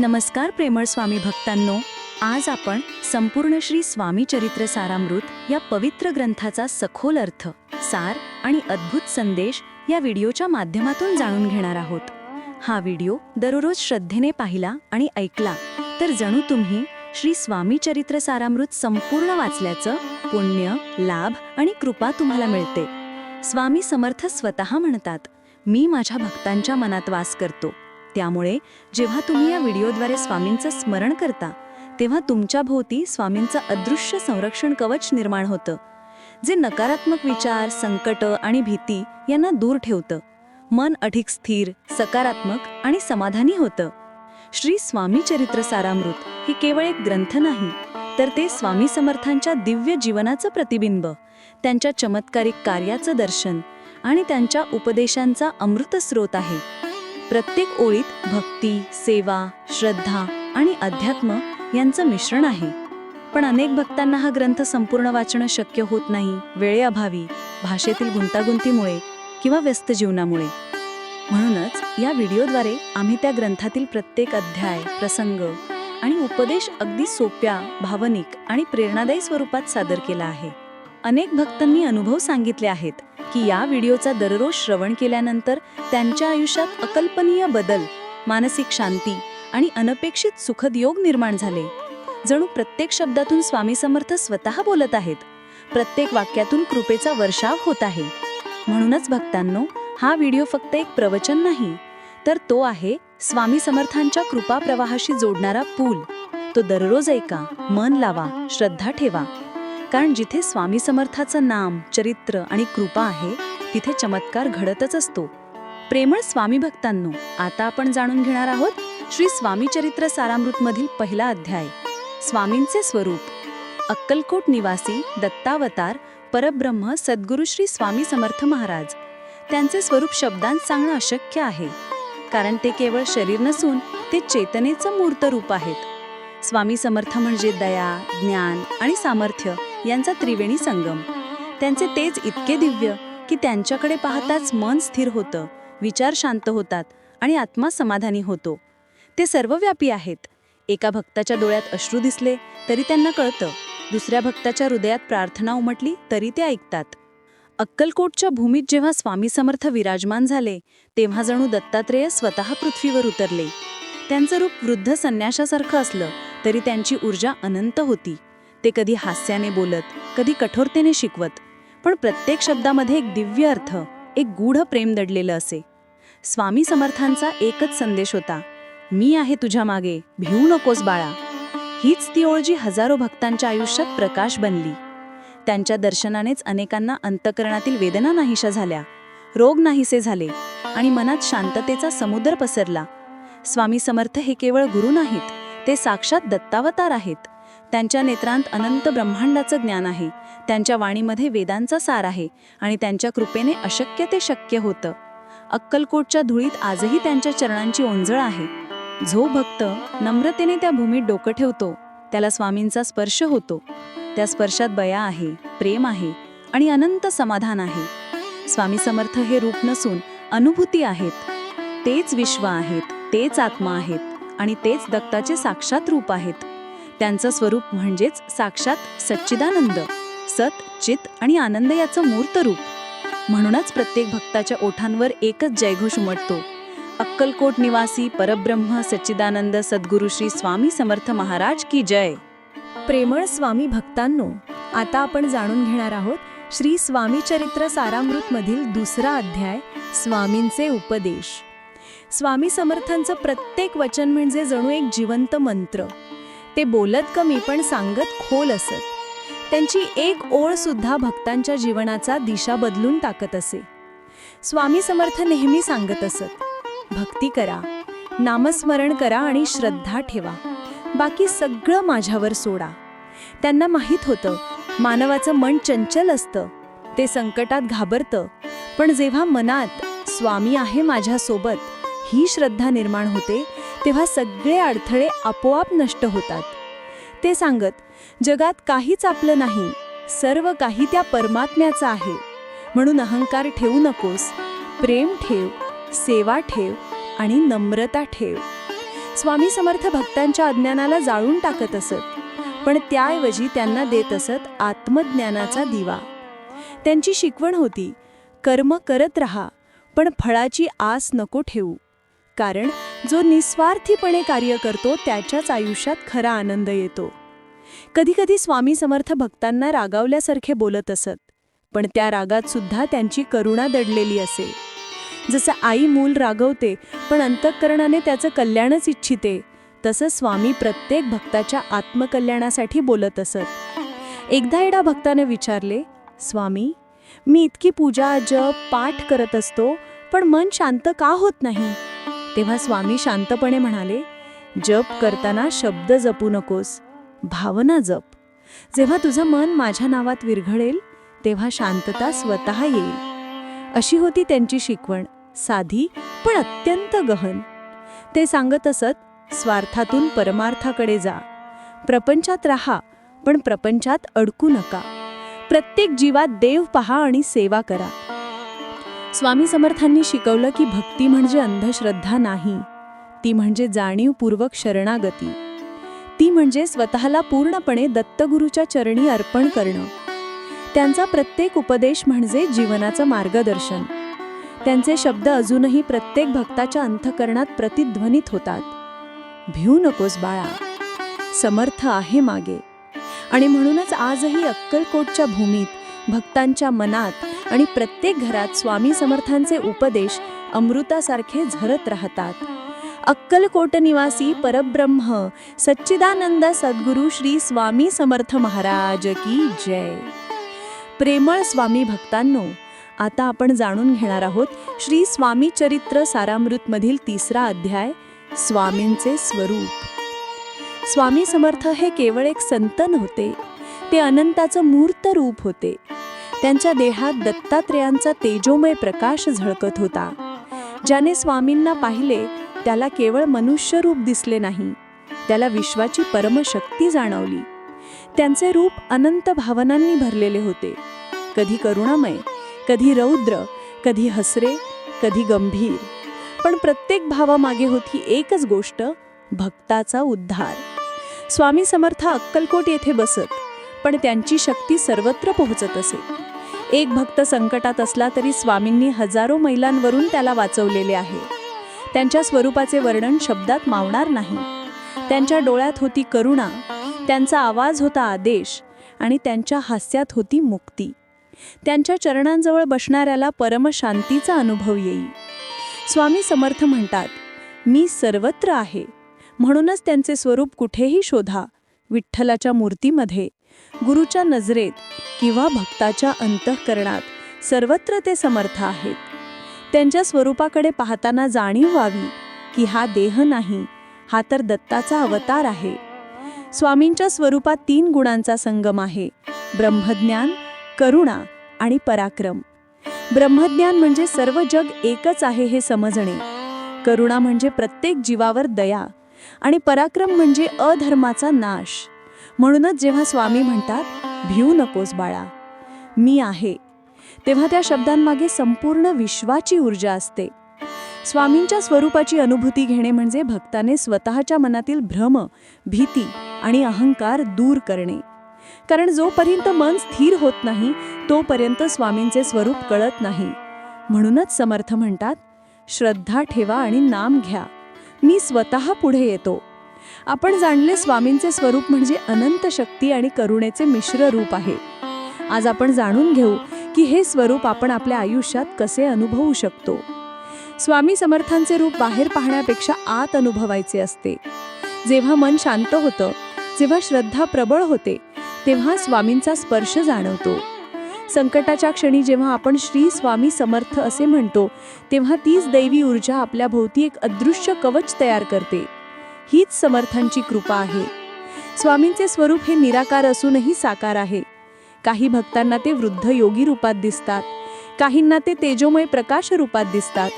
नमस्कार प्रेमळ स्वामी भक्तांनो आज आपण संपूर्ण श्री स्वामी चरित्र सारामृत या पवित्र ग्रंथाचा सखोल अर्थ सार आणि अद्भुत संदेश या व्हिडिओच्या माध्यमातून जाणून घेणार आहोत. हा व्हिडिओ दररोज श्रद्धेने पाहिला आणि ऐकला तर जणू तुम्ही श्री स्वामी चरित्र सारामृत संपूर्ण वाचल्याचं पुण्य लाभ आणि कृपा तुम्हाला मिळते. स्वामी समर्थ स्वतः म्हणतात मी माझ्या भक्तांच्या मनात वास करतो. त्यामुळे जेव्हा तुम्ही या व्हिडिओद्वारे स्वामींचं स्मरण करता तेव्हा तुमच्या भोवती स्वामींचं अदृश्य संरक्षण कवच निर्माण होतं जे नकारात्मक विचार संकट आणि भीती यांना दूर ठेवतं. मन अधिक स्थिर सकारात्मक आणि समाधानी होतं. श्री स्वामी चरित्र सारामृत हे केवळ एक ग्रंथ नाही तर ते स्वामी समर्थांच्या दिव्य जीवनाचं प्रतिबिंब त्यांच्या चमत्कारिक कार्याचं दर्शन आणि त्यांच्या उपदेशांचा अमृत स्रोत आहे. प्रत्येक ओळीत भक्ती सेवा श्रद्धा आणि अध्यात्म यांचं मिश्रण आहे. पण अनेक भक्तांना हा ग्रंथ संपूर्ण वाचणं शक्य होत नाही वेळेअभावी भाषेतील गुंतागुंतीमुळे किंवा व्यस्त जीवनामुळे. म्हणूनच या व्हिडिओद्वारे आम्ही त्या ग्रंथातील प्रत्येक अध्याय प्रसंग आणि उपदेश अगदी सोप्या भावनिक आणि प्रेरणादायी स्वरूपात सादर केला आहे. अनेक भक्तांनी अनुभव सांगितले आहेत की या व्हिडिओचा दररोज श्रवण केल्यानंतर त्यांच्या आयुष्यात अकल्पनीय बदल मानसिक शांती आणि अनपेक्षित सुखद योग निर्माण झाले. जणू प्रत्येक शब्दातून स्वामी समर्थ स्वतः बोलत आहेत. प्रत्येक वाक्यातून कृपेचा वर्षाव होत आहे. म्हणूनच भक्तांनो हा व्हिडिओ फक्त एक प्रवचन नाही तर तो आहे स्वामी समर्थांच्या कृपा प्रवाहाशी जोडणारा पूल. तो दररोज ऐका मन लावा श्रद्धा ठेवा. कारण जिथे स्वामी समर्थाचं नाम चरित्र आणि कृपा आहे तिथे चमत्कार घडतच असतो. प्रेमळ स्वामी भक्तांनो आता आपण जाणून घेणार आहोत श्री स्वामी चरित्र सारामृतमधील पहिला अध्याय स्वामींचे स्वरूप. अक्कलकोट निवासी दत्तावतार परब्रह्म सद्गुरू श्री स्वामी समर्थ महाराज. त्यांचे स्वरूप शब्दांत सांगणं अशक्य आहे कारण ते केवळ शरीर नसून ते चेतनेचं मूर्त रूप आहेत. स्वामी समर्थ म्हणजे दया ज्ञान आणि सामर्थ्य यांचा त्रिवेणी संगम. त्यांचे तेज इतके दिव्य की त्यांच्याकडे पाहताच मन स्थिर होतं विचार शांत होतात आणि आत्मा समाधानी होतो. ते सर्वव्यापी आहेत. एका भक्ताच्या डोळ्यात अश्रू दिसले तरी त्यांना कळतं. दुसऱ्या भक्ताच्या हृदयात प्रार्थना उमटली तरी ते ऐकतात. अक्कलकोटच्या भूमीत जेव्हा स्वामी समर्थ विराजमान झाले तेव्हा जणू दत्तात्रेय स्वतः पृथ्वीवर उतरले. त्यांचं रूप वृद्ध संन्याशासारखं असलं तरी त्यांची ऊर्जा अनंत होती. ते कधी हास्याने बोलत कधी कठोरतेने शिकवत. पण प्रत्येक शब्दामध्ये एक दिव्य अर्थ एक गूढ प्रेम दडलेलं असे. स्वामी समर्थांचा एकच संदेश होता मी आहे तुझ्या मागे भिवू नकोस बाळा. हीच ती ओळ जी हजारो भक्तांच्या आयुष्यात प्रकाश बनली. त्यांच्या दर्शनानेच अनेकांना अंतकरणातील वेदना नाहीशा झाल्या रोग नाहीसे झाले आणि मनात शांततेचा समुद्र पसरला. स्वामी समर्थ हे केवळ गुरु नाहीत ते साक्षात दत्तावतार आहेत. त्यांच्या नेत्रांत अनंत ब्रह्मांडाचं ज्ञान आहे. त्यांच्या वाणीमध्ये वेदांचा सार आहे आणि त्यांच्या कृपेने अशक्य ते शक्य होतं. अक्कलकोटच्या धुळीत आजही त्यांच्या चरणांची ओंजळ आहे. जो भक्त नम्रतेने त्या भूमीत डोकं ठेवतो त्याला स्वामींचा स्पर्श होतो. त्या स्पर्शात बया आहे प्रेम आहे आणि अनंत समाधान आहे. स्वामी समर्थ हे रूप नसून अनुभूती आहेत. तेच विश्व आहेत तेच आत्मा आहेत आणि तेच दत्ताचे साक्षात रूप आहेत. त्यांचं स्वरूप म्हणजेच साक्षात सच्चिदानंद सत चित आणि आनंद याचं मूर्त रूप. म्हणूनच प्रत्येक भक्ताच्या ओठांवर एकच जयघोष उमटतो. अक्कलकोट निवासी परब्रह्म सच्चिदानंद सद्गुरू श्री स्वामी समर्थ महाराज की जय. प्रेमळ स्वामी भक्तांनो आता आपण जाणून घेणार आहोत श्री स्वामी चरित्र सारामृतमधील दुसरा अध्याय स्वामींचे उपदेश. स्वामी समर्थांचं प्रत्येक वचन म्हणजे जणू एक जिवंत मंत्र. ते बोलत कमी पण सांगत खोल असत. त्यांची एक ओळ सुद्धा भक्तांच्या जीवनाचा दिशा बदलून टाकत असे. स्वामी समर्थ नेहमी सांगत असत भक्ती करा नामस्मरण करा आणि श्रद्धा ठेवा. बाकी सगळं माझ्यावर सोडा. त्यांना माहीत होतं मानवाचं मन चंचल असतं ते संकटात घाबरतं पण जेव्हा मनात स्वामी आहे माझ्यासोबत ही श्रद्धा निर्माण होते तेव्हा सगळे अडथळे आपोआप नष्ट होतात. ते सांगत जगात काहीच आपलं नाही सर्व काही त्या परमात्म्याचं आहे. म्हणून अहंकार ठेवू नकोस प्रेम ठेव सेवा ठेव आणि नम्रता ठेव. स्वामी समर्थ भक्तांच्या अज्ञानाला जाळून टाकत असत पण त्याऐवजी त्यांना देत असत आत्मज्ञानाचा दिवा. त्यांची शिकवण होती कर्म करत रहा पण फळाची आस नको ठेवू. कारण जो निस्वार्थीपणे कार्य करतो त्याच्याच आयुष्यात खरा आनंद येतो. कधीकधी स्वामी समर्थ भक्तांना रागावल्यासारखे बोलत असत पण त्या रागात सुद्धा त्यांची करुणा दडलेली असे. जसं आई मूल रागवते पण अंतःकरणाने त्याचं कल्याणच इच्छिते तसं स्वामी प्रत्येक भक्ताच्या आत्मकल्याणासाठी बोलत असत. एकदा एडा भक्ताने विचारले स्वामी मी इतकी पूजा जप पाठ करत असतो पण मन शांत का होत नाही? तेव्हा स्वामी शांतपणे म्हणाले जप करताना शब्द जपू नकोस भावना जप. जेव्हा तुझं मन माझ्या नावात विरघळेल तेव्हा शांतता स्वतः येईल. अशी होती त्यांची शिकवण साधी पण अत्यंत गहन. ते सांगत असत स्वार्थातून परमार्थाकडे जा. प्रपंचात राहा पण प्रपंचात अडकू नका. प्रत्येक जीवात देव पहा आणि सेवा करा. स्वामी समर्थांनी शिकवलं की भक्ती म्हणजे अंधश्रद्धा नाही. ती म्हणजे जाणीवपूर्वक शरणागती. ती म्हणजे स्वतःला पूर्णपणे दत्तगुरूच्या चरणी अर्पण करणं. त्यांचा प्रत्येक उपदेश म्हणजे जीवनाचं मार्गदर्शन. त्यांचे शब्द अजूनही प्रत्येक भक्ताच्या अंतकरणात प्रतिध्वनित होतात. भिऊ नकोस बाळा. समर्थ आहे मागे. आणि म्हणूनच आजही अक्कलकोटच्या भूमीत भक्तांच्या मनात आणि प्रत्येक घरात स्वामी समर्थांचे उपदेश अमृतासारखे झरत राहतात. अक्कलकोट निवासी परब्रह्म सच्चिदानंद सद्गुरू श्री स्वामी समर्थ महाराज की जय. प्रेमळ स्वामी भक्तांनो आता आपण जाणून घेणार आहोत श्री स्वामी चरित्र सारामृतमधील तिसरा अध्याय स्वामींचे स्वरूप. स्वामी समर्थ हे केवळ एक संत नव्हते ते अनंताचं मूर्त रूप होते. त्यांच्या देहात दत्तात्रेयांचा तेजोमय प्रकाश झळकत होता. ज्याने स्वामींना पाहिले त्याला केवळ मनुष्य रूप दिसले नाही त्याला विश्वाची परमशक्ती जाणवली. त्यांचे रूप अनंत भावनांनी भरलेले होते. कधी करुणामय कधी रौद्र कधी हसरे कधी गंभीर. पण प्रत्येक भावामागे होती एकच गोष्ट भक्ताचा उद्धार. स्वामी समर्थ अक्कलकोट येथे बसत पण त्यांची शक्ती सर्वत्र पोहोचत असे. एक भक्त संकटात असला तरी स्वामींनी हजारो मैलांवरून त्याला वाचवलेले आहे. त्यांच्या स्वरूपाचे वर्णन शब्दात मावणार नाही. त्यांच्या डोळ्यात होती करुणा त्यांचा आवाज होता आदेश आणि त्यांच्या हास्यात होती मुक्ती. त्यांच्या चरणांजवळ बसणाऱ्याला परमशांतीचा अनुभव येईल स्वामी समर्थ म्हणतात मी सर्वत्र आहे. म्हणूनच त्यांचे स्वरूप कुठेही शोधा विठ्ठलाच्या मूर्तीमध्ये. गुरुच्या नजरेत किंवा भक्ताच्या अंतःकरणात सर्वत्र ते समर्थ आहेत. त्यांच्या स्वरूपाकडे पाहताना जाणीव व्हावी की हा देह नाही हा तर दत्ताचा अवतार आहे. स्वामींच्या स्वरूपात तीन गुणांचा संगम आहे ब्रह्मज्ञान करुणा आणि पराक्रम. ब्रह्मज्ञान म्हणजे सर्व जग एकच आहे हे समजणे. करुणा म्हणजे प्रत्येक जीवावर दया आणि पराक्रम म्हणजे अधर्माचा नाश. म्हणूनच जेव्हा स्वामी म्हणतात भिऊ नकोस बाळा मी आहे तेव्हा त्या शब्दांमागे संपूर्ण विश्वाची ऊर्जा असते. स्वामींच्या स्वरूपाची अनुभूती घेणे म्हणजे भक्ताने स्वतःच्या मनातील भ्रम भीती आणि अहंकार दूर करणे. कारण जोपर्यंत मन स्थिर होत नाही तोपर्यंत स्वामींचे स्वरूप कळत नाही. म्हणूनच समर्थ म्हणतात श्रद्धा ठेवा आणि नाम घ्या. मी स्वतः पुढे येतो. आपण जाणले स्वामींचे स्वरूप म्हणजे अनंत शक्ती आणि करुणेचे मिश्र रूप आहे. आज आपण जाणून घेऊ की हे स्वरूप आपण आपल्या आयुष्यात कसे अनुभवू शकतो. स्वामी समर्थांचे रूप बाहेर पाहण्यापेक्षा आत अनुभवायचे असते. जेव्हा मन शांत होतं जेव्हा श्रद्धा प्रबळ होते तेव्हा स्वामींचा स्पर्श जाणवतो. संकटाच्या क्षणी जेव्हा आपण श्री स्वामी समर्थ असे म्हणतो तेव्हा तीच दैवी ऊर्जा आपल्या भोवती एक अदृश्य कवच तयार करते. हीच समर्थांची कृपा आहे. स्वामींचे स्वरूप हे निराकार असूनही साकार आहे. काही भक्तांना ते वृद्ध योगी रूपात दिसतात. काहींना ते तेजोमय प्रकाश रूपात दिसतात.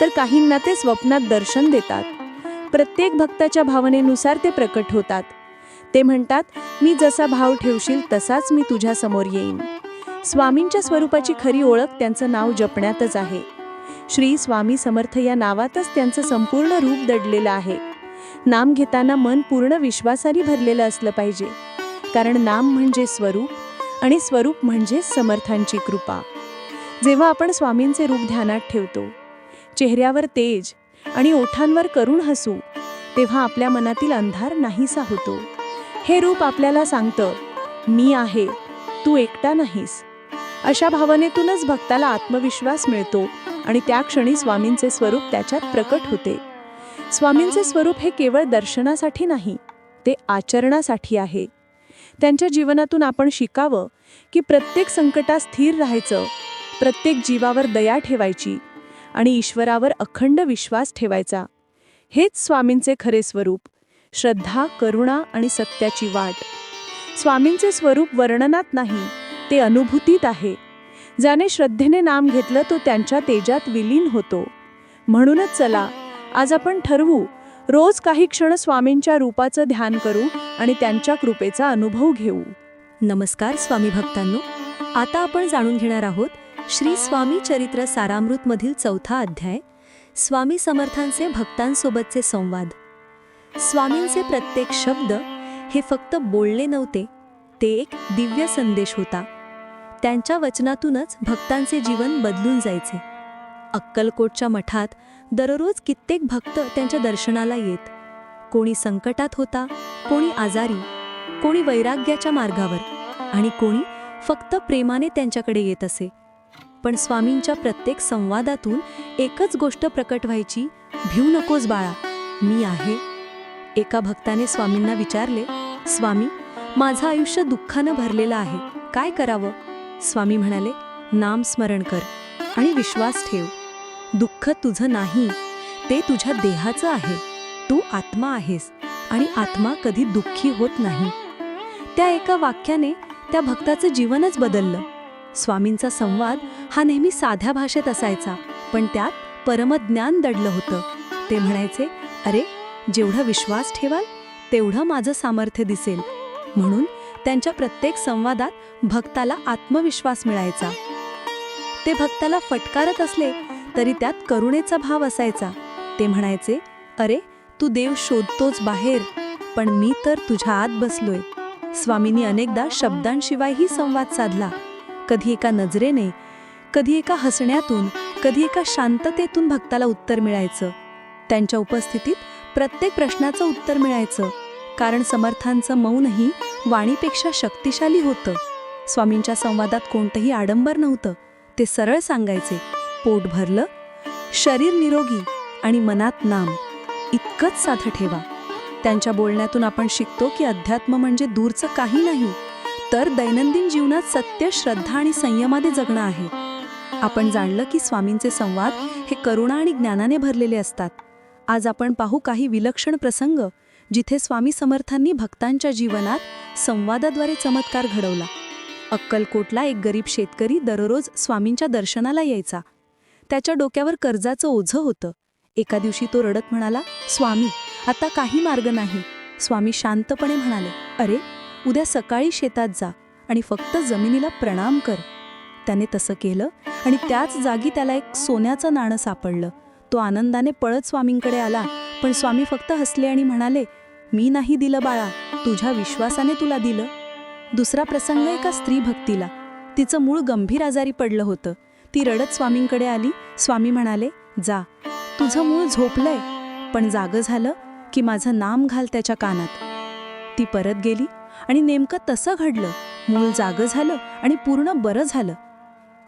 तर काहींना ते स्वप्नात दर्शन देतात. प्रत्येक भक्ताच्या भावनेनुसार ते प्रकट होतात. ते म्हणतात मी जसा भाव ठेवशील तसाच मी तुझ्या समोर येईन. स्वामींच्या स्वरूपाची खरी ओळख त्यांचं नाव जपण्यातच आहे. श्री स्वामी समर्थ या नावातच त्यांचं संपूर्ण रूप दडलेलं आहे. नाम घेताना मन पूर्ण विश्वासाने भरलेलं असलं पाहिजे. कारण नाम म्हणजे स्वरूप आणि स्वरूप म्हणजे समर्थांची कृपा. जेव्हा आपण स्वामींचे रूप ध्यानात ठेवतो चेहऱ्यावर तेज आणि ओठांवर करुण हसू तेव्हा आपल्या मनातील अंधार नाहीसा होतो. हे रूप आपल्याला सांगतं मी आहे तू एकटा नाहीस. अशा भावनेतूनच भक्ताला आत्मविश्वास मिळतो आणि त्या क्षणी स्वामींचे स्वरूप त्याच्यात प्रकट होते. स्वामींचे स्वरूप हे केवळ दर्शनासाठी नाही ते आचरणासाठी आहे. त्यांच्या जीवनातून आपण शिकावं की प्रत्येक संकटात स्थिर राहायचं प्रत्येक जीवावर दया ठेवायची आणि ईश्वरावर अखंड विश्वास ठेवायचा. हेच स्वामींचे खरे स्वरूप श्रद्धा करुणा आणि सत्याची वाट. स्वामींचे स्वरूप वर्णनात नाही ते अनुभूतीत आहे. ज्याने श्रद्धेने नाम घेतलं तो त्यांच्या तेजात विलीन होतो. म्हणूनच चला आज आपण ठरवू रोज काही क्षण स्वामींच्या रूपाचं ध्यान करू आणि त्यांच्या कृपेचा अनुभव घेऊ. नमस्कार स्वामी भक्तांनो आता आपण जाणून घेणार आहोत श्री स्वामी चरित्र सारामृत मधील चौथा अध्याय स्वामी समर्थांचे भक्तांसोबतचे संवाद. स्वामींचे प्रत्येक शब्द हे फक्त बोलणे नव्हते ते एक दिव्य संदेश होता. त्यांच्या वचनातूनच भक्तांचे जीवन बदलून जायचे. अक्कलकोटच्या मठात दररोज कित्येक भक्त त्यांच्या दर्शनाला येत. कोणी संकटात होता कोणी आजारी कोणी वैराग्याच्या मार्गावर आणि कोणी फक्त प्रेमाने त्यांच्याकडे येत असे. पण स्वामींच्या प्रत्येक संवादातून एकच गोष्ट प्रकट व्हायची भिऊ नकोस बाळा मी आहे. एका भक्ताने स्वामींना विचारले स्वामी माझं आयुष्य दुःखानं भरलेलं आहे काय करावं? स्वामी म्हणाले नाम स्मरण कर आणि विश्वास ठेव. दुःख तुझं नाही ते तुझ्या देहाचं आहे. तू आत्मा आहेस आणि आत्मा कधी दुःखी होत नाही. त्या एका वाक्याने त्या भक्ताचं जीवनच बदललं. स्वामींचा संवाद हा नेहमी साध्या भाषेत असायचा पण त्यात परमज्ञान दडलं होतं. ते म्हणायचे अरे जेवढा विश्वास ठेवाल तेवढं माझं सामर्थ्य दिसेल. म्हणून त्यांच्या प्रत्येक संवादात भक्ताला आत्मविश्वास मिळायचा. ते भक्ताला फटकारत असले तरी त्यात करुणेचा भाव असायचा. ते म्हणायचे अरे तू देव शोधतोच बाहेर पण मी तर तुझ्या आत बसलोय. स्वामींनी अनेकदा शब्दांशिवायही संवाद साधला. कधी एका नजरेने कधी एका हसण्यातून कधी एका शांततेतून भक्ताला उत्तर मिळायचं. त्यांच्या उपस्थितीत प्रत्येक प्रश्नाचं उत्तर मिळायचं. कारण समर्थांचं मौनही वाणीपेक्षा शक्तिशाली होतं. स्वामींच्या संवादात कोणतंही आडंबर नव्हतं. ते सरळ सांगायचे पोट भरलं शरीर निरोगी आणि मनात नाम इतकंच साधं ठेवा. त्यांच्या बोलण्यातून आपण शिकतो की अध्यात्म म्हणजे दूरचं काही नाही तर दैनंदिन जीवनात सत्य श्रद्धा आणि संयमाने जगणं आहे. आपण जाणलं की स्वामींचे संवाद हे करुणा आणि ज्ञानाने भरलेले असतात. आज आपण पाहू काही विलक्षण प्रसंग जिथे स्वामी समर्थांनी भक्तांच्या जीवनात संवादाद्वारे चमत्कार घडवला. अक्कलकोटला एक गरीब शेतकरी दररोज स्वामींच्या दर्शनाला यायचा. त्याच्या डोक्यावर कर्जाचं ओझं होतं. एका दिवशी तो रडत म्हणाला स्वामी आता काही मार्ग नाही. स्वामी शांतपणे म्हणाले अरे उद्या सकाळी शेतात जा आणि फक्त जमिनीला प्रणाम कर. त्याने तसं केलं आणि त्याच जागी त्याला एक सोन्याचं नाणं सापडलं. तो आनंदाने पळत स्वामींकडे आला पण स्वामी फक्त हसले आणि म्हणाले मी नाही दिलं बाळा तुझ्या विश्वासाने तुला दिलं. दुसरा प्रसंग एका स्त्री भक्तीला. तिचं मूळ गंभीर आजारी पडलं होतं. ती रडत स्वामींकडे आली. स्वामी म्हणाले जा. तुझं मूळ झोपलंय. पण जागं झालं की माझं नाम घाल त्याच्या कानात. ती परत गेली आणि नेमकं तसं घडलं. मूळ जागं झालं आणि पूर्ण बरं झालं.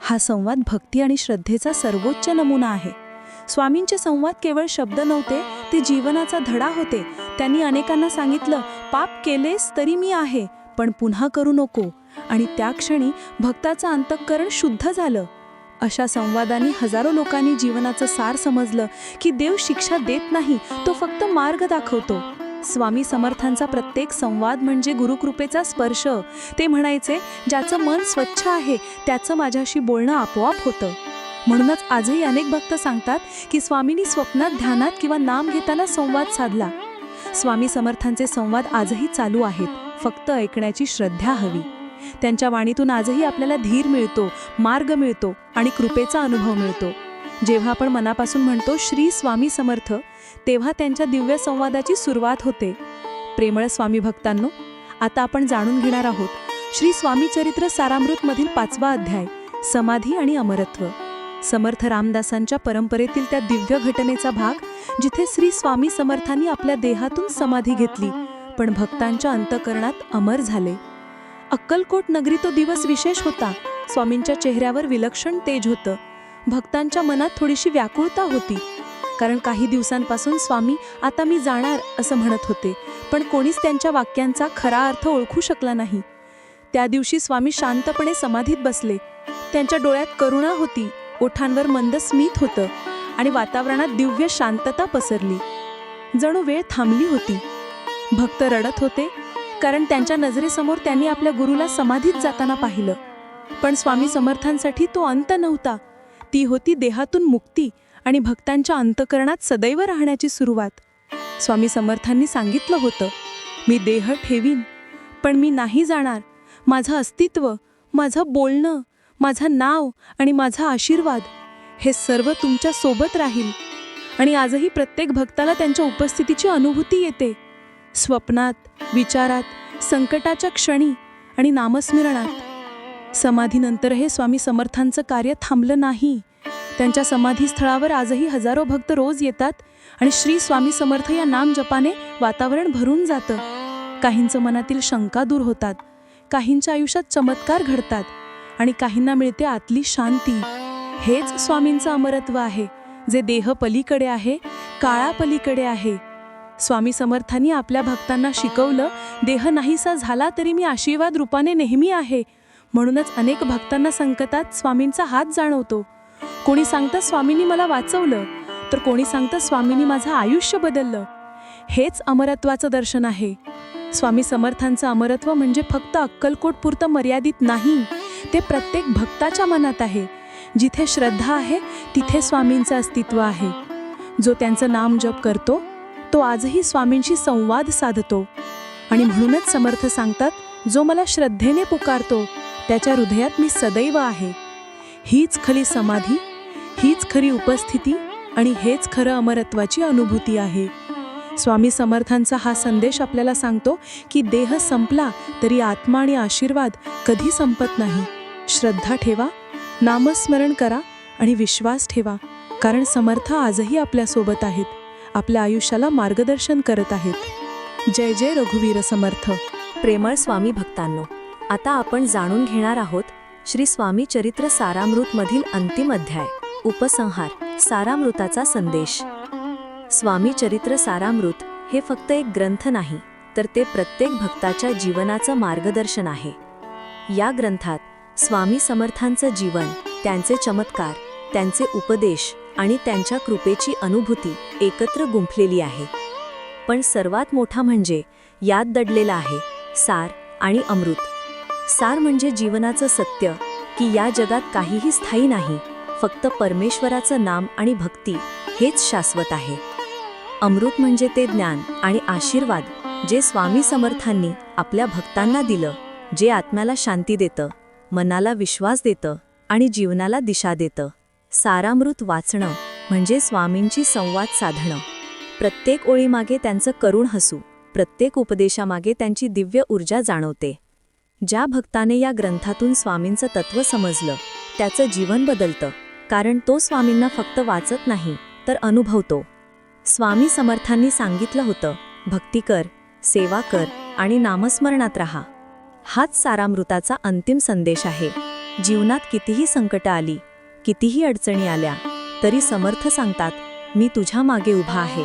हा संवाद भक्ती आणि श्रद्धेचा सर्वोच्च नमुना आहे. स्वामींचे संवाद केवळ शब्द नव्हते ते जीवनाचा धडा होते. त्यांनी अनेकांना सांगितलं पाप केलेस तरी मी आहे पण पुन्हा करू नको. आणि त्या क्षणी भक्ताचं अंतःकरण शुद्ध झालं. अशा संवादाने हजारो लोकांनी जीवनाचं सार समजलं की देव शिक्षा देत नाही तो फक्त मार्ग दाखवतो. स्वामी समर्थांचा प्रत्येक संवाद म्हणजे गुरुकृपेचा स्पर्श. ते म्हणायचे ज्याचं मन स्वच्छ आहे त्याचं माझ्याशी बोलणं आपोआप होतं. म्हणूनच आजही अनेक भक्त सांगतात की स्वामींनी स्वप्नात ध्यानात किंवा नाम घेताना संवाद साधला. स्वामी समर्थांचे संवाद आजही चालू आहेत. फक्त ऐकण्याची श्रद्धा हवी. त्यांच्या वाणीतून आजही आपल्याला धीर मिळतो मार्ग मिळतो आणि कृपेचा अनुभव मिळतो. जेव्हा आपण मनापासून म्हणतो श्री स्वामी समर्थ तेव्हा त्यांच्या दिव्य संवादाची सुरुवात होते. प्रेमळ स्वामी भक्तांनो आता आपण जाणून घेणार आहोत श्री स्वामी चरित्र सारामृतमधील पाचवा अध्याय समाधी आणि अमरत्व. समर्थ रामदासांच्या परंपरेतील त्या दिव्य घटनेचा भाग जिथे श्री स्वामी समर्थांनी आपल्या देहातून समाधी घेतली पण भक्तांच्या अंतकरणात अमर झाले. अक्कलकोट नगरी तो दिवस विशेष होता. स्वामींच्या चेहऱ्यावर विलक्षण तेज होतं. भक्तांच्या मनात थोडीशी व्याकुळता होती. कारण काही दिवसांपासून स्वामी आता मी जाणार असं म्हणत होते. पण कोणीच त्यांच्या वाक्यांचा खरा अर्थ ओळखू शकला नाही. त्या दिवशी स्वामी शांतपणे समाधीत बसले. त्यांच्या डोळ्यात करुणा होती. ओठांवर मंद स्मित होतं. आणि वातावरणात दिव्य शांतता पसरली. जणू वेळ थांबली होती. भक्त रडत होते. कारण त्यांच्या नजरेसमोर त्यांनी आपल्या गुरुला समाधीत जाताना पाहिलं. पण स्वामी समर्थांसाठी तो अंत नव्हता. ती होती देहातून मुक्ती आणि भक्तांच्या अंतकरणात सदैव राहण्याची सुरुवात. स्वामी समर्थांनी सांगितलं होतं मी देह ठेवीन पण मी नाही जाणार. माझं अस्तित्व माझं बोलणं माझं नाव आणि माझा आशीर्वाद हे सर्व तुमच्यासोबत राहील. आणि आजही प्रत्येक भक्ताला त्यांच्या उपस्थितीची अनुभूती येते. स्वप्नात विचारात संकटाच्या क्षणी आणि नामस्मरणात. समाधीनंतर हे स्वामी समर्थांचं कार्य थांबलं नाही. त्यांच्या समाधीस्थळावर आजही हजारो भक्त रोज येतात आणि श्री स्वामी समर्थ या नाम जपाने वातावरण भरून जातं. काहींचं मनातील शंका दूर होतात काहींच्या आयुष्यात चमत्कार घडतात आणि काहींना मिळते आतली शांती. हेच स्वामींचं अमरत्व आहे जे देह पलीकडे आहे काळा पलीकडे आहे. स्वामी समर्थांनी आपल्या भक्तांना शिकवलं देह नाहीसा झाला तरी मी आशीर्वाद रूपाने नेहमी आहे. म्हणूनच अनेक भक्तांना संकटात स्वामींचा हात जाणवतो. कोणी सांगतं स्वामींनी मला वाचवलं. तर कोणी सांगतं स्वामींनी माझं आयुष्य बदललं. हेच अमरत्वाचं दर्शन आहे. स्वामी समर्थांचं अमरत्व म्हणजे फक्त अक्कलकोटपुरतं मर्यादित नाही ते प्रत्येक भक्ताच्या मनात आहे. जिथे श्रद्धा आहे तिथे स्वामींचं अस्तित्व आहे. जो त्यांचं नाम जप करतो तो आजही स्वामींशी संवाद साधतो. आणि म्हणूनच समर्थ सांगतात जो मला श्रद्धेने पुकारतो त्याच्या हृदयात मी सदैव आहे. हीच खरी समाधी हीच खरी उपस्थिती आणि हेच खरं अमरत्वाची अनुभूती आहे. स्वामी समर्थांचा हा संदेश आपल्याला सांगतो की देह संपला तरी आत्मा आणि आशीर्वाद कधी संपत नाही. श्रद्धा ठेवा नामस्मरण करा आणि विश्वास ठेवा कारण समर्थ आजही आपल्यासोबत आहेत. आपल्या आयुष्याला मार्गदर्शन करत आहेत. जय जय रघुवीर समर्थ. प्रेमळ स्वामी भक्तांनो आता आपण जाणून घेणार आहोत श्री स्वामी चरित्र सारामृतमधील अंतिम अध्याय उपसंहार सारामृताचा संदेश. स्वामी चरित्र सारामृत हे फक्त एक ग्रंथ नाही तर ते प्रत्येक भक्ताच्या जीवनाचं मार्गदर्शन आहे. या ग्रंथात स्वामी समर्थांचं जीवन त्यांचे चमत्कार त्यांचे उपदेश आणि त्यांच्या कृपेची अनुभूती एकत्र गुंफलेली आहे. पण सर्वात मोठा म्हणजे यात दडलेला आहे सार आणि अमृत. सार म्हणजे जीवनाचं सत्य की या जगात काहीही स्थायी नाही फक्त परमेश्वराचं नाम आणि भक्ती हेच शाश्वत आहे. अमृत म्हणजे ते ज्ञान आणि आशीर्वाद जे स्वामी समर्थांनी आपल्या भक्तांना दिलं जे आत्म्याला शांती देतं मनाला विश्वास देतं आणि जीवनाला दिशा देतं. सारामृत वाचणं म्हणजे स्वामींची संवाद साधणं. प्रत्येक ओळीमागे त्यांचं करुण हसू प्रत्येक उपदेशामागे त्यांची दिव्य ऊर्जा जाणवते. ज्या भक्ताने या ग्रंथातून स्वामींचं तत्व समजलं त्याचं जीवन बदलतं कारण तो स्वामींना फक्त वाचत नाही तर अनुभवतो. स्वामी समर्थांनी सांगितलं होतं भक्ती कर सेवा कर आणि नामस्मरणात राहा. हाच सारामृताचा अंतिम संदेश आहे. जीवनात कितीही संकटं आली कितीही अडचणी आल्या तरी समर्थ सांगतात मी तुझ्या मागे उभा आहे.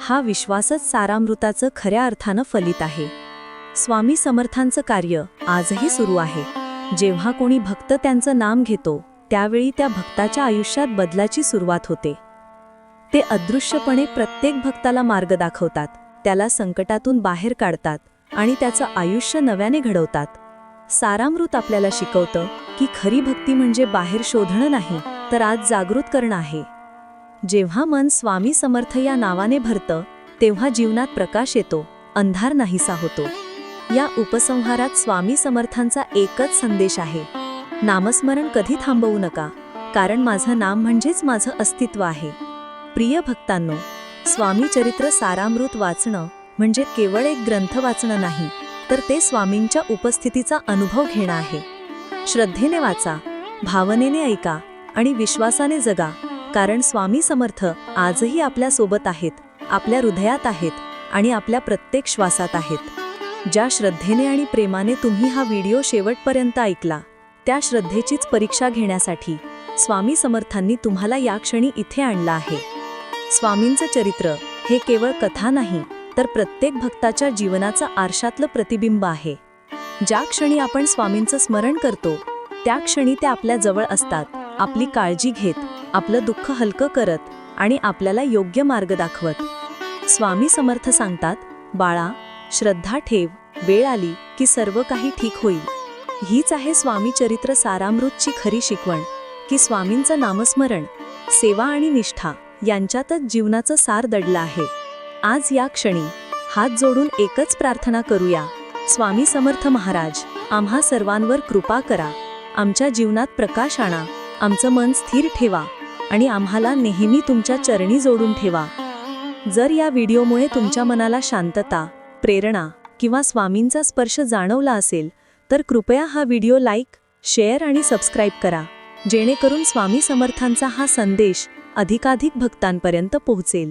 हा विश्वासच सारामृताचं खऱ्या अर्थानं फलित आहे. स्वामी समर्थांचं कार्य आजही सुरू आहे. जेव्हा कोणी भक्त त्यांचं नाम घेतो त्यावेळी त्या भक्ताच्या आयुष्यात बदलाची सुरुवात होते. ते अदृश्यपणे प्रत्येक भक्ताला मार्ग दाखवतात त्याला संकटातून बाहेर काढतात आणि त्याचं आयुष्य नव्याने घडवतात. सारामृत आपल्याला शिकवतं की खरी भक्ती म्हणजे बाहेर शोधणं नाही तर आज जागृत करणं आहे. जेव्हा मन स्वामी समर्थ या नावाने भरतं तेव्हा जीवनात प्रकाश येतो अंधार नाहीसा होतो. या उपसंहारात स्वामी समर्थांचा एकच संदेश आहे. नामस्मरण कधी थांबवू नका कारण माझं नाम म्हणजेच माझं अस्तित्व आहे. प्रिय भक्तांनो स्वामी चरित्र सारामृत वाचणं म्हणजे केवळ एक ग्रंथ वाचणं नाही तर ते स्वामींच्या उपस्थितीचा अनुभव घेणं आहे. श्रद्धेने वाचा भावनेने ऐका आणि विश्वासाने जगा कारण स्वामी समर्थ आजही आपल्यासोबत आहेत आपल्या हृदयात आहेत आणि आपल्या प्रत्येक श्वासात आहेत. ज्या श्रद्धेने आणि प्रेमाने तुम्ही हा व्हिडिओ शेवटपर्यंत ऐकला त्या श्रद्धेचीच परीक्षा घेण्यासाठी स्वामी समर्थांनी तुम्हाला या क्षणी इथे आणलं आहे. स्वामींचं चरित्र हे केवळ कथा नाही तर प्रत्येक भक्ताच्या जीवनाचं आरशातलं प्रतिबिंब आहे. ज्या क्षणी आपण स्वामींचं स्मरण करतो त्या क्षणी ते आपल्या जवळ असतात आपली काळजी घेत आपलं दुःख हलकं करत आणि आपल्याला योग्य मार्ग दाखवत. स्वामी समर्थ सांगतात बाळा श्रद्धा ठेव वेळ आली की सर्व काही ठीक होईल. हीच आहे स्वामी चरित्र सारामृतची खरी शिकवण की स्वामींचं नामस्मरण सेवा आणि निष्ठा यांच्यातच जीवनाचं सार दडलं आहे. आज या क्षणी हात जोडून एकच प्रार्थना करूया. स्वामी समर्थ महाराज आम्हा सर्वांवर कृपा करा. आमच्या जीवनात प्रकाश आणा. आमचं मन स्थिर ठेवा आणि आम्हाला नेहमी तुमच्या चरणी जोडून ठेवा. जर या व्हिडिओमुळे तुमच्या मनाला शांतता प्रेरणा किंवा स्वामींचा स्पर्श जाणवला असेल तर कृपया हा व्हिडिओ लाईक शेअर आणि सबस्क्राईब करा. जेणेकरून स्वामी समर्थांचा हा संदेश अधिकाधिक भक्तांपर्यंत पोहोचेल.